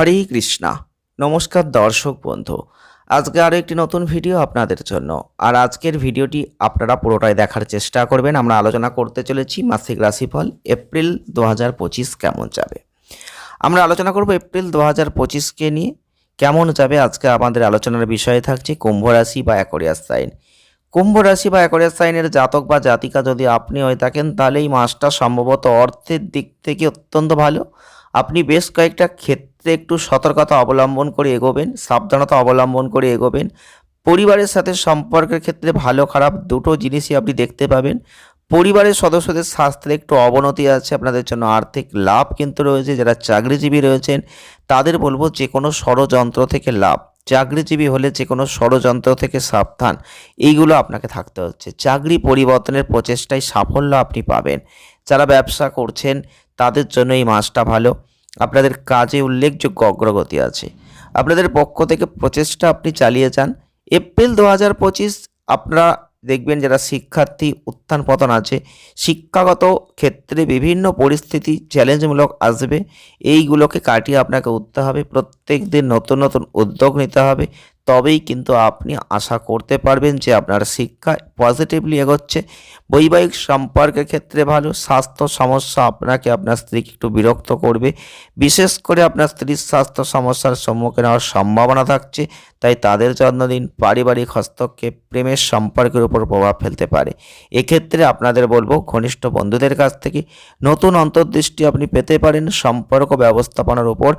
হরে কৃষ্ণা। নমস্কার দর্শক বন্ধু। আজকে আরও একটি নতুন ভিডিও আপনাদের জন্য। আর আজকের ভিডিওটি আপনারা পুরোটাই দেখার চেষ্টা করবেন। আমরা আলোচনা করতে চলেছি মাসিক রাশিফল এপ্রিল দু হাজার পঁচিশ কেমন যাবে। আমরা আলোচনা করব এপ্রিল দু হাজার পঁচিশকে নিয়ে। কেমন যাবে আজকে আমাদের আলোচনার বিষয়ে থাকছে কুম্ভ রাশি বা অ্যাকোরিয়াস সাইন। কুম্ভ রাশি বা অ্যাকোরিয়াস সাইনের জাতক বা জাতিকা যদি আপনি হয়ে থাকেন, তাহলে এই মাসটা সম্ভবত অর্থের দিক থেকে অত্যন্ত ভালো। আপনি বেশ কয়েকটা ক্ষেত্রে একটু সতর্কতা অবলম্বন করে এগোবেন, সাবধানতা অবলম্বন করে এগোবেন। পরিবারের সাথে সম্পর্কের ক্ষেত্রে ভালো, খারাপ দুটো জিনিসই আপনি দেখতে পাবেন। পরিবারের সদস্যদের স্বাস্থ্যের একটু অবনতি আছে, আপনাদের জন্য আর্থিক লাভ কিন্তু রয়েছে, যারা চাকরিজীবী রয়েছেন, তাদের বলব যে কোনো ষড়যন্ত্র থেকে লাভ। চাকরিজীবী হলে যে কোনো ষড়যন্ত্র থেকে সাবধান, এইগুলো আপনাকে থাকতে হচ্ছে। চাকরি পরিবর্তনের প্রচেষ্টায় সাফল্য আপনি পাবেন। যারা ব্যবসা করছেন, তাদের জন্য এই মাসটা ভালো। আপনাদের কাজে উল্লেখযোগ্য অগ্রগতি আছে। আপনাদের পক্ষ থেকে প্রচেষ্টা আপনি চালিয়ে যান। এপ্রিল দু হাজার পঁচিশ আপনারা দেখবেন যারা শিক্ষার্থী উত্থান পতন আছে, শিক্ষাগত ক্ষেত্রে বিভিন্ন পরিস্থিতি চ্যালেঞ্জমূলক আসবে। এইগুলোকে কাটিয়ে আপনাকে উঠতে হবে। প্রত্যেক দিন নতুন নতুন উদ্যোগ নিতে হবে। তবেই কিন্তু আপনি আশা করতে পারবেন যে আপনার শিক্ষা পজিটিভলি এগোচ্ছে। বৈবাহিক সম্পর্কের ক্ষেত্রে ভালো, স্বাস্থ্য সমস্যা আপনাকে আপনার স্ত্রীকে একটু বিরক্ত করবে। বিশেষ করে আপনার স্ত্রীর স্বাস্থ্য সমস্যার সম্মুখীন হওয়ার সম্ভাবনা থাকছে, তাই তাদের যত্ন দিন পারিবারিক হস্তক্ষেপ, প্রেমের সম্পর্কের উপর প্রভাব ফেলতে পারে। এক্ষেত্রে আপনাদের বলব, ঘনিষ্ঠ বন্ধুদের কাছ থেকে নতুন অন্তর্দৃষ্টি আপনি পেতে পারেন। সম্পর্ক ব্যবস্থাপনার উপর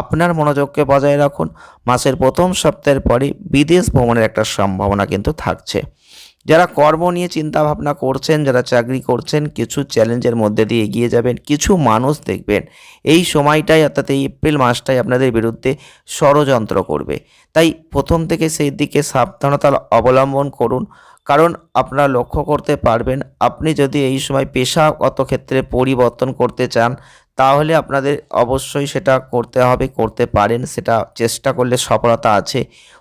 আপনার মনোযোগকে বজায় রাখুন। মাসের প্রথম সপ্তাহের পরে বিদেশ ভ্রমণের একটা সম্ভাবনা কিন্তু থাকছে। যারা কর্ম নিয়ে চিন্তা ভাবনা করছেন, যারা চাকরি করছেন, কিছু চ্যালেঞ্জের মধ্যে দিয়ে এগিয়ে যাবেন, কিছু মানুষ দেখবেন। এই সময়টাই অর্থাৎ এই এপ্রিল মাসটাই আপনাদের বিরুদ্ধে ষড়যন্ত্র করবে। তাই প্রথম থেকে সেই দিকে সাবধানতা অবলম্বন করুন। কারণ আপনারা লক্ষ্য করতে পারবেন, আপনি যদি এই সময় পেশাগত ক্ষেত্রে পরিবর্তন করতে চান তাহলে আপনাদের অবশ্যই সেটা করতে হবে, করতে পারেন, সেটা চেষ্টা করলে সফলতা আছে।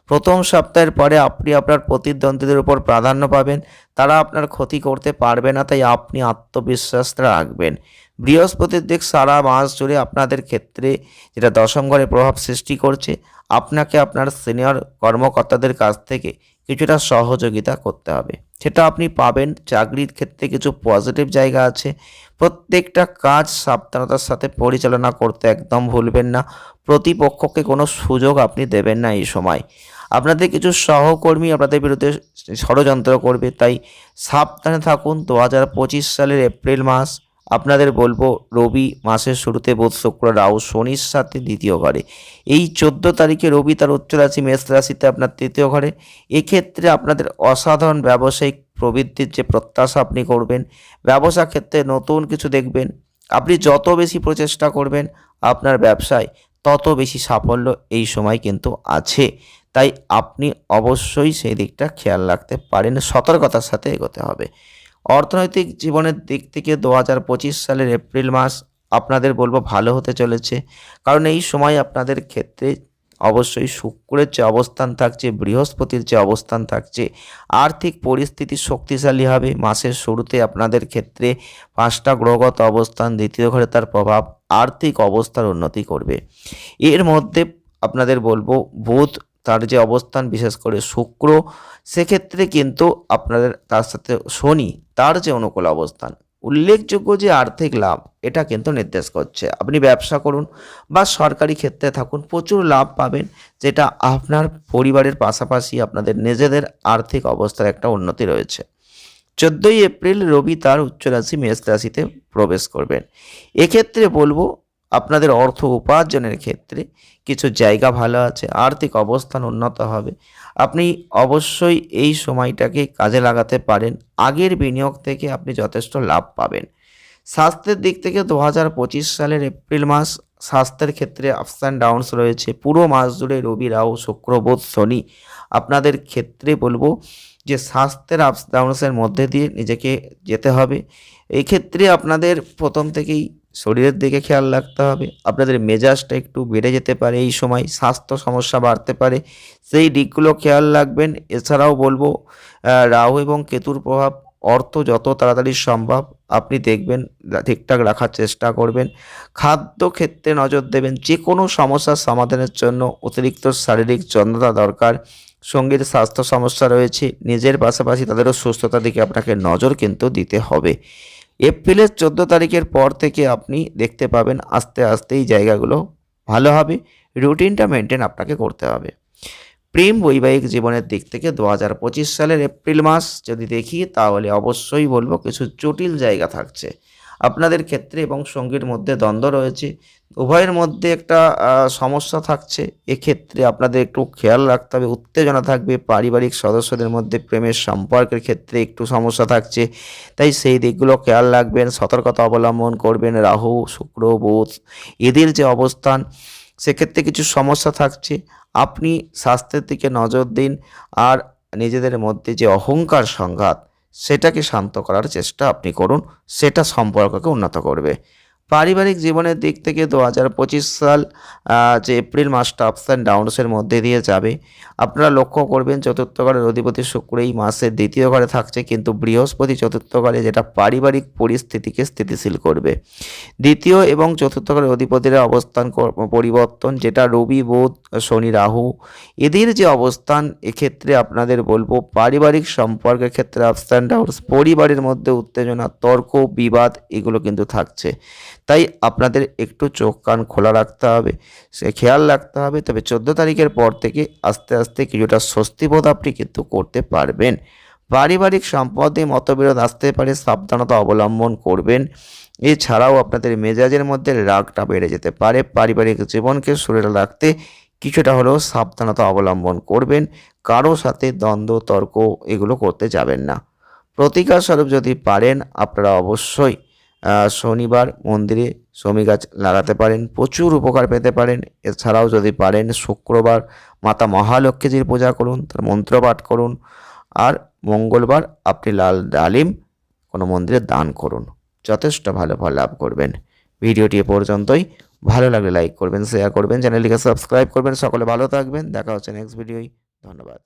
প্রথম সপ্তাহের পরে আপনি আপনার প্রতিদ্বন্দ্বীদের উপর প্রাধান্য পাবেন, তারা আপনার ক্ষতি করতে পারবে না, তাই আপনি আত্মবিশ্বাস রাখবেন। বৃহস্পতির দিক সারা মাস জুড়ে আপনাদের ক্ষেত্রে যেটা দশম ঘরে প্রভাব সৃষ্টি করছে, আপনাকে আপনার সিনিয়র কর্মকর্তাদের কাছ থেকে কিছুটা সহযোগিতা করতে হবে। সেটা আপনি পাবেন, চাকরির ক্ষেত্রে কিছু পজিটিভ জায়গা আছে প্রত্যেকটা কাজ সাবধানতার সাথে পরিচালনা করতে একদম ভুলবেন না। প্রতিপক্ষকে কোনো সুযোগ আপনি দেবেন না এই সময়। আপনাদের কিছু সহকর্মী আপনাদের বিরুদ্ধে ষড়যন্ত্র করবে, তাই সাবধানে থাকুন। দু হাজার পঁচিশ সালের এপ্রিল মাস, আপনাদের বলব, রবি মাসের শুরুতে বোধ, শুক্র, রাহু, শনির সাথে দ্বিতীয় ঘরে। এই চোদ্দ তারিখে রবি তার উচ্চ রাশি মেষ রাশিতে আপনার তৃতীয় ঘরে। এক্ষেত্রে আপনাদের অসাধারণ ব্যবসায়িক প্রবৃদ্ধির যে প্রত্যাশা আপনি করবেন, ব্যবসা ক্ষেত্রে নতুন কিছু দেখবেন, আপনি যত বেশি প্রচেষ্টা করবেন আপনার ব্যবসায় তত বেশি সাফল্য এই সময় কিন্তু আছে। তাই আপনি অবশ্যই সেই দিকটা খেয়াল রাখতে পারেন, সতর্কতার সাথে এগোতে হবে। অর্থনৈতিক জীবনের দিক থেকে দু হাজার পঁচিশ সালের এপ্রিল মাস আপনাদের বলব ভালো হতে চলেছে, কারণ এই সময় আপনাদের ক্ষেত্রে অবশ্যই শুক্রের যে অবস্থান থাকছে, বৃহস্পতির যে অবস্থান থাকছে, আর্থিক পরিস্থিতি শক্তিশালী হবে। মাসের শুরুতে আপনাদের ক্ষেত্রে পাঁচটা গ্রহগত অবস্থান, দ্বিতীয় ঘরে তার প্রভাব আর্থিক অবস্থার উন্নতি করবে। এর মধ্যে আপনাদের বলব, বুধ তার যে অবস্থান, বিশেষ করে শুক্র, সেক্ষেত্রে কিন্তু আপনাদের তার সাথে শনি তার যে অনুকূল অবস্থান উল্লেখযোগ্য যে আর্থিক লাভ, এটা কিন্তু নির্দেশ করছে। আপনি ব্যবসা করুন বা সরকারি ক্ষেত্রে থাকুন, প্রচুর লাভ পাবেন, যেটা আপনার পরিবারের পাশাপাশি আপনাদের নিজেদের আর্থিক অবস্থার একটা উন্নতি রয়েছে। চোদ্দোই এপ্রিল রবি তার উচ্চরাশি মেষ রাশিতে প্রবেশ করবেন। এক্ষেত্রে বলব আপনাদের অর্থ উপার্জনের ক্ষেত্রে কিছু জায়গা ভালো আছে, আর্থিক অবস্থান উন্নত হবে। আপনি অবশ্যই এই সময়টাকে কাজে লাগাতে পারেন। আগের বিনিয়োগ থেকে আপনি যথেষ্ট লাভ পাবেন। স্বাস্থ্যের দিক থেকে দু হাজার পঁচিশ সালের এপ্রিল মাস, স্বাস্থ্যের ক্ষেত্রে আপস অ্যান্ড ডাউনস রয়েছে। পুরো মাস জুড়ে রবি, রাহু শুক্রবোধ শনি আপনাদের ক্ষেত্রে বলব যে স্বাস্থ্যের আপস ডাউনসের মধ্যে দিয়ে নিজেকে যেতে হবে। এক্ষেত্রে আপনাদের প্রথম থেকেই শরীরের দিকে খেয়াল রাখতে হবে। আপনাদের মেজাজটা একটু বেড়ে যেতে পারে এই সময়, স্বাস্থ্য সমস্যা বাড়তে পারে। সেই দিকগুলো খেয়াল রাখবেন। এছাড়াও বলব রাহু এবং কেতুর প্রভাব অর্থ যত তাড়াতাড়ি সম্ভব আপনি দেখবেন, ঠিকঠাক রাখার চেষ্টা করবেন। খাদ্য ক্ষেত্রে নজর দেবেন। যে কোনো সমস্যার সমাধানের জন্য অতিরিক্ত শারীরিক যত্নতা দরকার। সঙ্গীর স্বাস্থ্য সমস্যা রয়েছে। নিজের পাশাপাশি তাদেরও সুস্থতার দিকে আপনাকে নজর কিন্তু দিতে হবে। এপ্রিলের চোদ্দ তারিখের পর থেকে আপনি দেখতে পাবেন আস্তে আস্তে এই জায়গাগুলো ভালো হবে, রুটিনটা মেনটেন আপনাকে করতে হবে। প্রেম বৈবাহিক জীবনের দিক থেকে দু হাজার পঁচিশ সালের এপ্রিল মাস যদি দেখি, তাহলে অবশ্যই বলব কিছু জটিল জায়গা থাকছে। আপনাদের ক্ষেত্রে এবং সঙ্গীর মধ্যে দ্বন্দ্ব রয়েছে উভয়ের মধ্যে একটা সমস্যা থাকছে। এক্ষেত্রে আপনাদের একটু খেয়াল রাখতে হবে, উত্তেজনা থাকবে, পারিবারিক সদস্যদের মধ্যে প্রেমের সম্পর্কের ক্ষেত্রে একটু সমস্যা থাকছে। তাই সেই দিকগুলো খেয়াল রাখবেন, সতর্কতা অবলম্বন করবেন, রাহু, শুক্র, বুধ, এদের যে অবস্থান, সেক্ষেত্রে কিছু সমস্যা থাকছে। আপনি স্বাস্থ্যের দিকে নজর দিন আর নিজেদের মধ্যে যে অহংকার সংঘাত, সেটাকে শান্ত করার চেষ্টা আপনি করুন, সেটা সম্পর্ককে উন্নত করবে। পারিবারিক জীবনের দিক থেকে দু হাজার পঁচিশ সাল যে এপ্রিল মাসটা আপস অ্যান্ড ডাউনসের মধ্যে দিয়ে যাবে। আপনারা লক্ষ্য করবেন চতুর্থ ঘরের অধিপতি শুক্র এই মাসের দ্বিতীয় ঘরে থাকছে কিন্তু বৃহস্পতি চতুর্থ ঘরে যেটা পারিবারিক পরিস্থিতিকে স্থিতিশীল করবে। দ্বিতীয় এবং চতুর্থ ঘরের অধিপতির অবস্থান পরিবর্তন যেটা রবি, বোধ, শনি, রাহু, এদের যে অবস্থান, এক্ষেত্রে আপনাদের বলব পারিবারিক সম্পর্কের ক্ষেত্রে আপস অ্যান্ড ডাউনস পরিবারের মধ্যে উত্তেজনা, তর্ক, বিবাদ এগুলো কিন্তু থাকছে। তাই আপনাদের একটু চোখ কান খোলা রাখতে হবে, সে খেয়াল রাখতে হবে। তবে চোদ্দ তারিখের পর থেকে আস্তে আস্তে কিছুটা স্বস্তিবোধ আপনি কিন্তু করতে পারবেন। পারিবারিক সম্পদে মতবিরোধ আসতে পারে, সাবধানতা অবলম্বন করবেন। এছাড়াও আপনাদের মেজাজের মধ্যে রাগটা বেড়ে যেতে পারে। পারিবারিক জীবনকে সুরেলা রাখতে কিছুটা হলেও সাবধানতা অবলম্বন করবেন। কারও সাথে দ্বন্দ্ব, তর্ক এগুলো করতে যাবেন না। প্রতিকার স্বরূপ যদি পারেন, আপনারা অবশ্যই শনিবার মন্দিরে শমি গাছ লাগাতে পারেন, প্রচুর উপকার পেতে পারেন। এছাড়াও যদি পারেন, শুক্রবার মাতা মহালক্ষ্মীজির পূজা করুন, তার মন্ত্র পাঠ করুন, আর মঙ্গলবার আপনি লাল ডালিম কোনো মন্দিরে দান করুন। যথেষ্ট ভালো ফল লাভ করবেন। ভিডিওটি এ পর্যন্তই। ভালো লাগলে লাইক করবেন শেয়ার করবেন, চ্যানেলটিকে সাবস্ক্রাইব করবেন। সকলে ভালো থাকবেন। দেখা হচ্ছে নেক্সট ভিডিওই ধন্যবাদ।